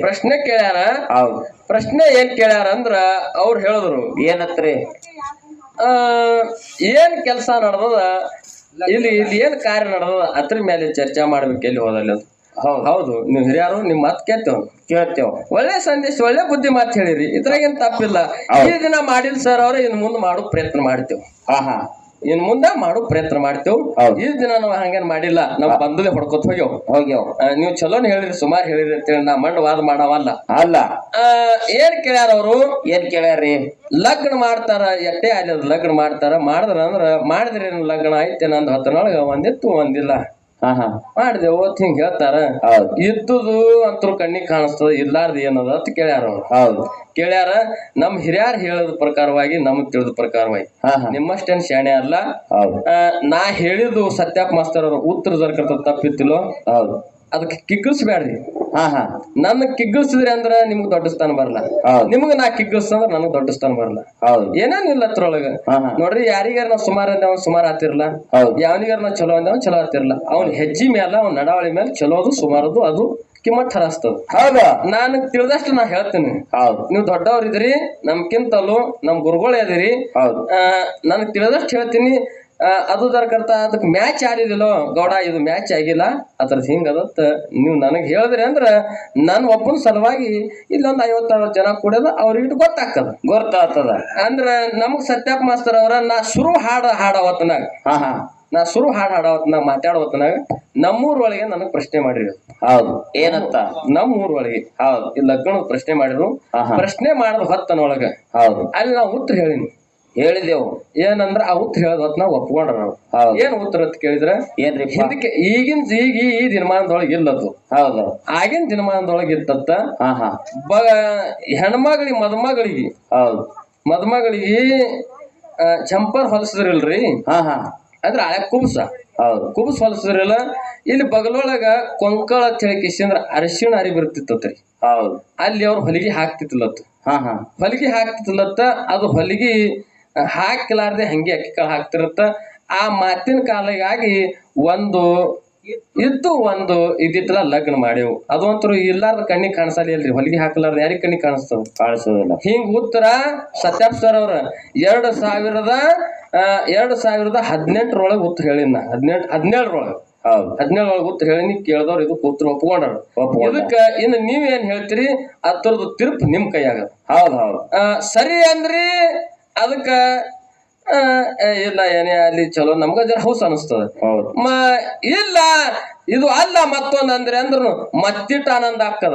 ಪ್ರಶ್ನೆ ಕೇಳ್ಯಾರ. ಹೌದು. ಪ್ರಶ್ನೆ ಏನ್ ಕೇಳ್ಯಾರ ಅಂದ್ರ ಅವ್ರು ಹೇಳಿದ್ರು. ಏನತ್ರಿ? ಆ ಏನ್ ಕೆಲಸ ನಡೆದದ? ಇಲ್ಲಿ ಇಲ್ಲಿ ಏನ್ ಕಾರ್ಯ ನಡೆದದ? ಅದ್ರ ಮೇಲೆ ಚರ್ಚೆ ಮಾಡ್ಬೇಕು ಎಲ್ಲಿ ಹೋದಲ್ಲಿ ಅದು ಹೌದು. ಹೌದು ನೀವು ಹಿರಿಯರು ನಿಮ್ ಮಾತು ಕೇಳ್ತೇವ್. ಕೇಳ್ತೇವ್. ಒಳ್ಳೆ ಸಂದೇಶ ಒಳ್ಳೆ ಬುದ್ಧಿ ಮಾತು ಹೇಳಿರಿ. ಇದ್ರಾಗೇನ್ ತಪ್ಪಿಲ್ಲ. ಈ ದಿನ ಮಾಡಿಲ್ಲ ಸರ್ ಅವ್ರ ಇನ್ ಮುಂದೆ ಮಾಡೋ ಪ್ರಯತ್ನ ಮಾಡ್ತೇವ್. ಹಾ ಹಾ ಇನ್ ಮುಂದೆ ಮಾಡೋ ಪ್ರಯತ್ನ ಮಾಡ್ತೇವ್. ಹೌದು. ಈ ದಿನ ನಾವು ಹಂಗೇನ್ ಮಾಡಿಲ್ಲ ನಾವ್ ಬಂದದೆ ಹೊಡ್ಕೊತ ಹೋಗ್ಯವ್. ಹೋಗ್ಯವ್. ನೀವ್ ಚಲೋನ್ ಹೇಳಿರಿ ಸುಮಾರ್ ಹೇಳಿರಿ ಅಂತೇಳಿ ನಾ ಮಂಡ್ ವಾದ ಮಾಡವಲ್ಲ. ಅಲ್ಲ. ಆ, ಏನ್ ಕೇಳ್ಯಾರ ಅವರು? ಏನ್ ಕೇಳ್ಯಾರಿ ಲಗ್ನ ಮಾಡ್ತಾರ ಎಟ್ಟೆ ಅದು ಲಗ್ನ ಮಾಡ್ತಾರ ಮಾಡಿದ್ರ ಅಂದ್ರ ಮಾಡಿದ್ರಿ ಲಗ್ನ ಐತೆ ನಂದು ಹತ್ತನೊಳಗ ಒಂದಿತ್ತು ಒಂದಿಲ್ಲ. ಹಾ ಹಾ. ಮಾಡಿದೆವು ಅಂತ ಹಿಂಗ್ ಹೇಳ್ತಾರ. ಹೌದು. ಇದ್ದುದು ಅಂತೂ ಕಣ್ಣಿಗೆ ಕಾಣಿಸ್ತದ ಇರ್ಲಾರ್ದ ಏನದ ಅಂತ ಕೇಳ್ಯಾರ ಅವ್ರು. ಹೌದು. ಕೇಳ್ಯಾರ ನಮ್ ಹಿರಿಯರ್ ಹೇಳದ ಪ್ರಕಾರವಾಗಿ ನಮಗ್ ತಿಳಿದ ಪ್ರಕಾರವಾಗಿ. ಹಾ ಹಾ. ನಿಮ್ಮಷ್ಟೇನ್ ಶಾಣೆ ಅಲ್ಲ. ಹೌದು. ಆ, ನಾ ಹೇಳಿದ್ದು ಸತ್ಯಾಪ್ ಮಾಸ್ತರ್ ಅವ್ರ ಉತ್ತರ ಜರ್ಕರ್ತ ತಪ್ಪಿತ್ತಿಲ್ಲೋ ಹೌದು. ಅದಕ್ಕೆ ಕಿಗ್ಗಿಸ್ಬೇಡ್ರಿ ಹಾ ಹಾ. ನನ್ನ ಕಿಗ್ಗಿಸಿದ್ರಿ ಅಂದ್ರ ನಿಮ್ಗ್ ದೊಡ್ಡ ಸ್ಥಾನ ಬರಲ್ಲ. ಹೌದು. ನಿಮ್ಗ ನಾ ಕಿಗ್ಗಿಸ್ತಂದ್ರ ನನಗ್ ದೊಡ್ಡ ಸ್ಥಾನ ಬರಲ್ಲ. ಹೌದು. ಏನೇನಿಲ್ಲ ಹಾ ಹಾ. ನೋಡ್ರಿ ಯಾರಿಗಾರ ನಾವ್ ಸುಮಾರು ಅಂದ ಸುಮಾರ ಆತಿರ್ಲ ಹೌದು. ಯಾವನಿಗಾರ ನಾವ್ ಚಲೋ ಅಂದವ್ ಚಲೋ ಆತಿರ್ಲ ಅವ್ನ ಹೆಜ್ಜಿ ಮ್ಯಾಲ ಅವ್ನ ನಡಾವಳಿ ಮೇಲೆ ಚಲೋದು ಸುಮಾರದು ಅದು ಕಿಮ್ಮತ್ ಹರಸ್ತದ. ಹೌದ. ನಾನು ತಿಳಿದಷ್ಟು ನಾ ಹೇಳ್ತೀನಿ. ಹೌದು. ನೀವು ದೊಡ್ಡವ್ರಿದ್ರಿ ನಮ್ಕಿಂತಲೂ ನಮ್ ಗುರುಗಳೇ ಅದಿರಿ. ಹೌದು. ನನಗ್ ತಿಳಿದಷ್ಟು ಹೇಳ್ತೀನಿ. ಅದು ದರ್ಕರ್ತ ಅದಕ್ಕೆ ಮ್ಯಾಚ್ ಆಡಿದಿಲ್ಲೋ ಗೌಡ ಇದು ಮ್ಯಾಚ್ ಆಗಿಲ್ಲ. ಅದ್ರದ್ದು ಹಿಂಗ ಅದತ್ತ ನೀವು ನನಗೆ ಹೇಳಿದ್ರಿ ಅಂದ್ರ ನನ್ನ ಒಬ್ಬನ ಸಲುವಾಗಿ ಇಲ್ಲೊಂದು ಐವತ್ತಾರು ಜನ ಕೂಡದ ಅವ್ರಿಗೆ ಗೊತ್ತಾಗ್ತದ. ಗೊತ್ತಾಗ್ತದ. ಅಂದ್ರ ನಮಗ್ ಸತ್ಯಾಪ್ ಮಾಸ್ತರ್ ಅವರ ನಾ ಶುರು ಹಾಡ ಹಾಡಾವತ್ತನಾಗ ಹಾ ಹಾ. ನಾ ಶುರು ಹಾಡು ಹಾಡವತ್ನಾಗ ಮಾತಾಡವತ್ತನಾಗ ನಮ್ಮೂರೊಳಗೆ ನನಗ್ ಪ್ರಶ್ನೆ ಮಾಡಿರಿ. ಹೌದು. ಏನಂತ? ನಮ್ಮೂರ್ ಒಳಗೆ ಹೌದು. ಈ ಲಗ್ನ ಪ್ರಶ್ನೆ ಮಾಡಿರು. ಪ್ರಶ್ನೆ ಮಾಡದ ಹೊತ್ತನೊಳಗ. ಹೌದು. ಅಲ್ಲಿ ನಾವು ಉತ್ತರ ಹೇಳಿನಿ. ಹೇಳಿದೆವು. ಏನಂದ್ರ ಆ ಉತ್ತರ ಹೇಳದ ನಾವು ಒಪ್ಕೊಂಡ್ರ ನಾವು. ಹೌದು. ಏನ್ ಉತ್ತರ ಅಂತ ಕೇಳಿದ್ರ? ಏನ್ರಿ ಹಿಂದಕ್ಕೆ ಈಗಿನ ಈಗ ಈ ದಿನಮಾನದೊಳಗೆ ಇಲ್ಲದು. ಹೌದು. ಆಗಿನ ದಿನಮಾನದೊಳಗೆ ಇತ್ತತ್ತ ಹಾ ಹಾ. ಬ ಹೆಣ್ಮಗಳಿಗೆ ಮದುಮಗಳಿಗೆ ಹೌದು. ಮದುಮಗಳಿಗೆ ಚಂಪರ್ ಹೊಲಸಿದ್ರಿಲ್ರಿ? ಹಾ ಹಾ. ಅಂದ್ರೆ ಆಯ ಕುಬ್ಸ. ಹೌದು. ಕುಬ್ಸ್ ಹೊಲಸಿದ್ರಲ್ಲ ಇಲ್ಲಿ ಬಗಲೊಳಗ ಕೊಂಕಳ ತಿಳಿಕಿಸಿಂದ್ರ ಅರಿಶಿಣ ಅರಿ ಬರ್ತಿತ್ತತ್ರಿ. ಹೌದು. ಅಲ್ಲಿ ಅವ್ರು ಹೊಲಿಗೆ ಹಾಕ್ತಿತ್ತಿಲ್ಲತ್ತು ಹಾ ಹಾ. ಹೊಲಿಗೆ ಹಾಕ್ತಿತ್ತಿಲ್ಲತ್ತ ಅದು ಹೊಲಿಗೆ ಹಾಕಿಲಾರ್ದೆ ಹಂಗೆ ಅಕ್ಕಿ ಕಾಳು ಹಾಕ್ತಿರತ್ತ. ಆ ಮಾತಿನ ಕಾಲಿಗಾಗಿ ಒಂದು ಇದ್ದು ಒಂದು ಇದಿತ್ತಲ್ಲ ಲಗ್ನ ಮಾಡೇವು ಅದು ಅಂತೂ ಇಲ್ಲಾರ್ದ ಕಣ್ಣಿಗೆ ಕಾಣಿಸಲಿ ಅಲ್ರಿ ಹೊಲಿಗೆ ಹಾಕಲಾರ್ದ ಯಾರಿಗೆ ಕಣ್ಣಿಗೆ ಕಾಣಿಸ್ತದ? ಕಾಣಿಸೋದಿಲ್ಲ. ಹಿಂಗ ಉತ್ತರ ಸತ್ಯಾಪ್ ಸರ್ ಅವ್ರ. ಎರಡು ಸಾವಿರದ ಎರಡು ಸಾವಿರದ ಹದಿನೆಂಟರೊಳಗೆ ಉತ್ತರ ಹೇಳಿನ ಹದಿನೆಂಟು ಹದಿನೇಳರೊಳಗೆ. ಹೌದು. ಹದಿನೇಳರೊಳಗೆ ಉತ್ತರ ಹೇಳಿನಿ ಕೇಳ್ದವ್ರು ಇದು ಉತ್ತರ ಒಪ್ಕೊಂಡಾರ. ಇದಕ್ಕೆ ಇನ್ನು ನೀವೇನ್ ಹೇಳ್ತೀರಿ? ಅದ್ರದ್ದು ತೀರ್ಪು ನಿಮ್ ಕೈಯಾಗದ. ಹೌದು ಹೌದು. ಸರಿ ಅಂದ್ರಿ. ಅದಕ್ಕ ಇಲ್ಲ ಏನೇ ಅಲ್ಲಿ ಚಲೋ. ನಮ್ಗ ಜರ ಹೌಸ್ ಅನಿಸ್ತದ. ಹೌದು. ಮ ಇಲ್ಲ ಇದು ಅಲ್ಲ ಮತ್ತೊಂದ್ ಅಂದ್ರೆ ಅಂದ್ರೂ ಮತ್ತಿಟ್ಟು ಆನಂದ ಆಗ್ತದ.